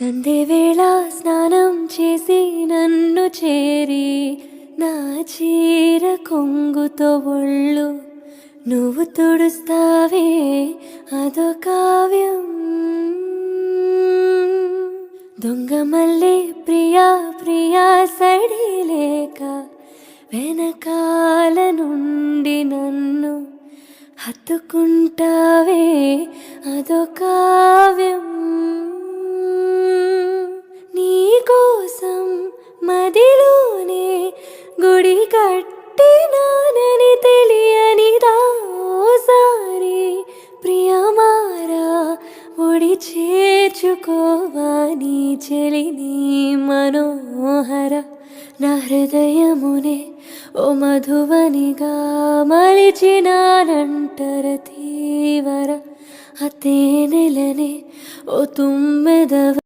సంధ్య వేళ స్నానం చేసి నన్ను చేరి నా చీర కొంగుతో ఒళ్ళు నువ్వు తుడుస్తావే అదో కావ్యం. దొంగ మళ్ళీ ప్రియా ప్రియా సడి లేక వెనకాల నుండి నన్ను హత్తుకుంటావే. ఒడి చెలిని మనోహర నా హృదయమునే. ఓ మధువనిగా మలిచినానంటర తీవర అతేనెలనే ఓ తుమ్మెదవ